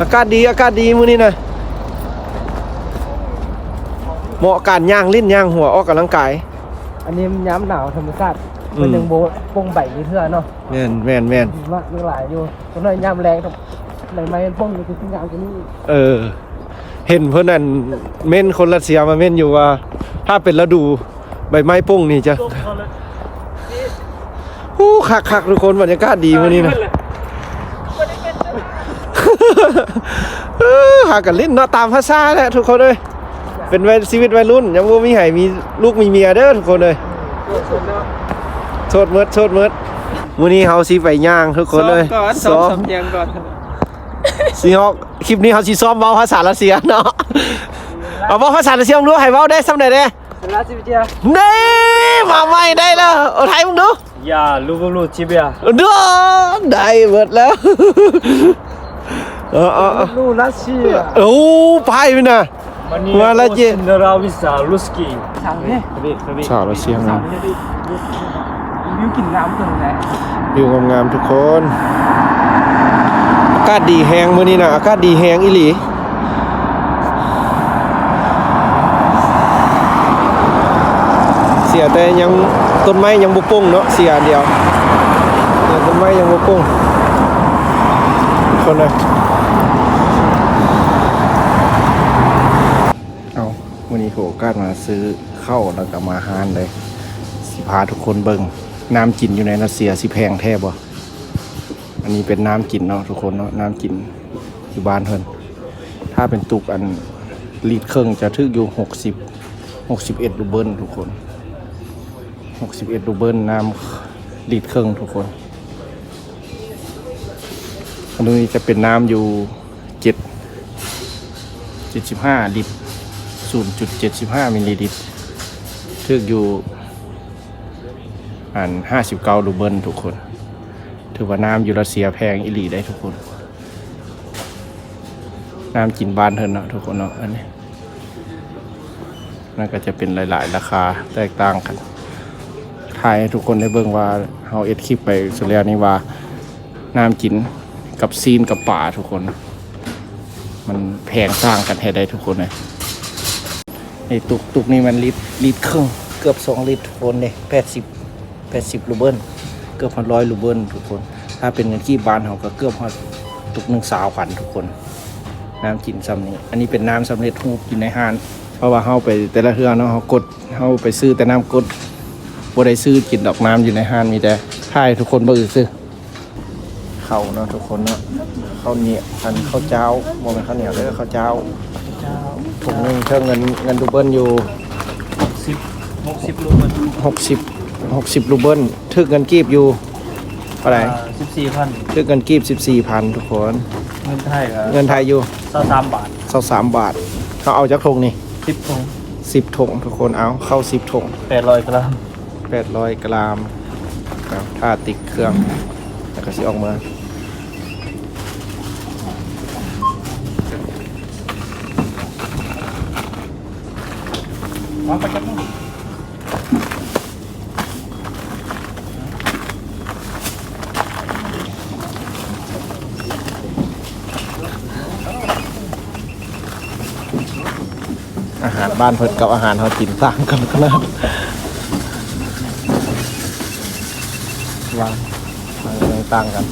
อากาศดีอากาศดีมื้อนี้นะเหมาะการย่างลิ้นย่างหัวออกกำลังกาย อันนี้มันย้ำหนาวธรรมชาติอืมมันยังโบปงใบนี่เท่าเนาะแม่นแม่นแม่นดีมากมีหลายอยู่ตอนนั้นย้ำแรงครับใบไม้มันป้องอยู่ที่ยามกันนี่เออ เห็นเพิ่นนั่นเม่นคนรัสเซียมาเม่นอยู่ว่า ถ้าเป็นฤดูใบไม้ป่งนี่จะโอ้คักคักๆทุกคนบรรยากาศดีมื้อนี้นะ เออหากันเล่นเนาะตามภาษาแหละทุกคนเลยเป็นวัยชีวิตวัยรุ่น ยังบ่มีให้มีลูกมีเมียเด้อทุกคนเลยโทษเมิดโทษเมิดมื้อนี้เฮาสิไปย่างทุกคนเลยก่อนซ้อมสำเนียงก่อนสิฮอกคลิปนี้เฮาสิซ้อมเว้าภาษารัสเซียเนาะเอาเว้าภาษารัสเซียมึงดูให้เว้าได้ซำใดเด้ราชวิทยานี่มาใหม่ได้แล้วเอาไทยมึงดูอย่าลูบลูจิเบียดูได้เบิดแล้ว เออเออเออลูรัสเซียโอ้ไปไปนะ Ła, ladzie. Rawisa, Ruski. สาวเนี่ย Kredit, kredit. ชาวรัสเซียสาวนะเนี่ยดิวิวกลิ่นน้ำตรงไหนวิวงามๆทุกคน อากาศดีแฮงมื้อนี้นะอากาศดีแฮงอีหลี เสียแต่ยังต้นไม้ยังบ่ป่งเนาะเสียอันเดียวเนี่ยต้นไม้ยังบ่ป่งคนเลยเอา มีโอกาสมาซื้อเข้าแล้วก็มาหานเลย สิพาทุกคนเบิ่งน้ำกินอยู่ในรัสเซียสิแพงแท้บ่อันนี้เป็นน้ำกินเนาะทุกคนเนาะน้ำกินอยู่บ้านเพิ่นถ้าเป็นตุกอันลิตรครึ่งจะถึกอยู่หกสิบหกสิบเอ็ดรูเบิลทุกคนหกสิบเอ็ดรูเบิลน้ำลิตรครึ่งทุกคนอันนี้จะเป็นน้ำอยู่เจ็ดเจ็ดสิบห้าลิตร ศูนย์จุดเจ็ดสิบห้ามิลลิลิตรถึกอยู่อันห้าสิบเก้ารูเบิลทุกคน ถือว่าน้ำยูรัสเซียแพงอิหลีได้ทุกคน น้ำกินบ้านเธอเนาะทุกคนเนาะอันนี้นั่นก็จะเป็นหลาย ๆ ราคาแตกต่างกันถ่ายให้ทุกคนได้เบิ่งว่าเฮาเอ็ดคลิปไปสุดแล้วนี่ว่าน้ำกินกับซีนกับป่าทุกคน มันแพงสร้างกันให้ได้ทุกคนเลย ไอ้ตุกตุกนี่มันลิตรลิตรครึ่งเกือบสองลิตรทุกคนเลยแปดสิบแปดสิบรูเบิลเกือบพันร้อยรูเบิลทุกคน ถ้าเป็นเงินกี่บานเขาก็เกือบพันตุกหนึ่งสาวพันทุกคน น้ำกินซ้ำนี้ อันนี้เป็นน้ำสำเร็จรูปอยู่ในห้าน เพราะว่าเขาไปแต่ละเทือเนาะเขากดเขาไปซื้อแต่น้ำกดบ่ได้ซื้อกินดอกน้ำอยู่ในห้านมีแต่ถ่ายทุกคนบ่อือซื้อข้าวเนาะทุกคนเนาะข้าวเหนียวอันข้าวเจ้าบ่แม่นข้าวเหนียวเลยข้าวเจ้า ถุงหนึงเท่าเงินเงินรูเบิลอยู่60 60รูเบิลหกสิบหกสิบรูเบิลถึกเงินกีบอยู่เท่าไหร่14,000ถึกเงินกีบสิบสี่พันทุกคน เงินไทยก็เงินไทยอยู่23บาทเท่าสามบาท เขาเอาจากทงนี่10ถุงสิบถงทุกคนเอาเข้าสิบถง800กรัมแปดร้อยกรัมเอาถ้าติดเครื่องแล้วก็สิออกมา วางไปจักนึงอาหารบ้านเพิ่นกับอาหารเขากินต่างกันขนาดวางวางต่างกัน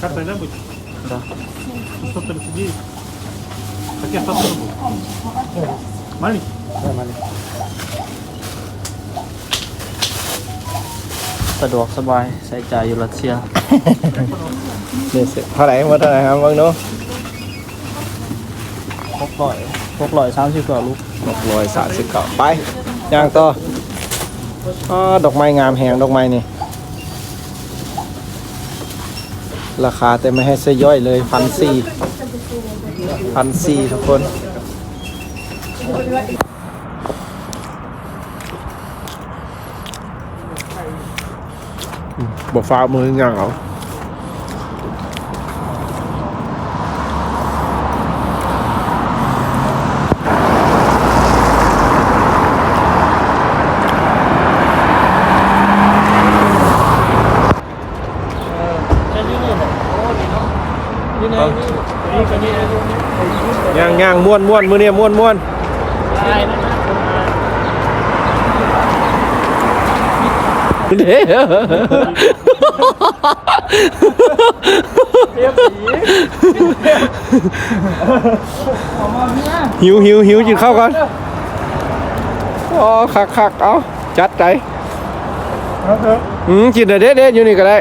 Карта небудь? Да. 139. Пакет попробуй. Маленький? สะดวกสบายใส่ใจอยู่รัสเซีย เดี๋ยวเสร็จเท่าไหร่หมดเท่าไหร่ครับเบิ่งเนาะ หกร้อยหกร้อยสามสิบกว่าลูก หกร้อยสามสิบเก้าไปย่างต่ออดอกไม้งามแหงดอกไม้นี่ ราคาแต่ไม่ให้ใส่ย่อยเลยพันสี่พันสี่ทุกคนบอกฟ้ามือยังเอา ย่างย่างม้วนม้วนมือเนี่ยม้วนม้วนเด้หิวหิวหิวกินข้าวก่อนอ๋อคักคักเอาจัดใจอืมกินเด็ดเด็ดอยู่นี่ก็ได้